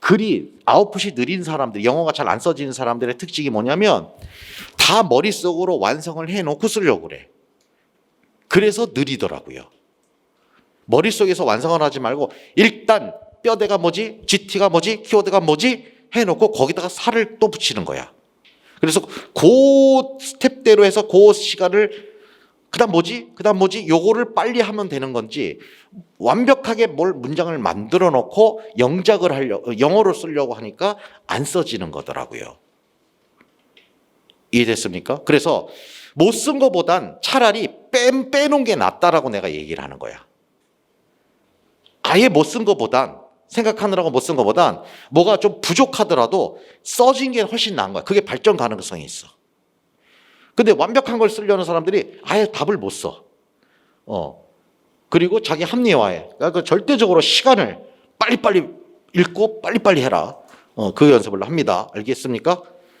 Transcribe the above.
글이 아웃풋이 느린 사람들, 영어가 잘 안 써지는 사람들의 특징이 뭐냐면 다 머릿속으로 완성을 해놓고 쓰려고 그래. 그래서 느리더라고요. 머릿속에서 완성을 하지 말고 일단 뼈대가 뭐지? GT가 뭐지? 키워드가 뭐지? 해놓고 거기다가 살을 또 붙이는 거야. 그래서 그 스텝대로 해서 그 시간을 그다음 뭐지? 그다음 뭐지? 요거를 빨리 하면 되는 건지 완벽하게 뭘 문장을 만들어 놓고 영작을 하려 영어로 쓰려고 하니까 안 써지는 거더라고요. 이해됐습니까? 그래서 못 쓴 거보단 차라리 빼, 빼놓은 게 낫다라고 내가 얘기를 하는 거야. 아예 못 쓴 거보단 생각하느라고 못 쓴 거보단 뭐가 좀 부족하더라도 써진 게 훨씬 나은 거야. 그게 발전 가능성이 있어. 근데 완벽한 걸 쓰려는 사람들이 아예 답을 못 써. 어. 그리고 자기 합리화에. 그러니까 절대적으로 시간을 빨리빨리 읽고 빨리빨리 해라. 어, 그 연습을 합니다. 알겠습니까?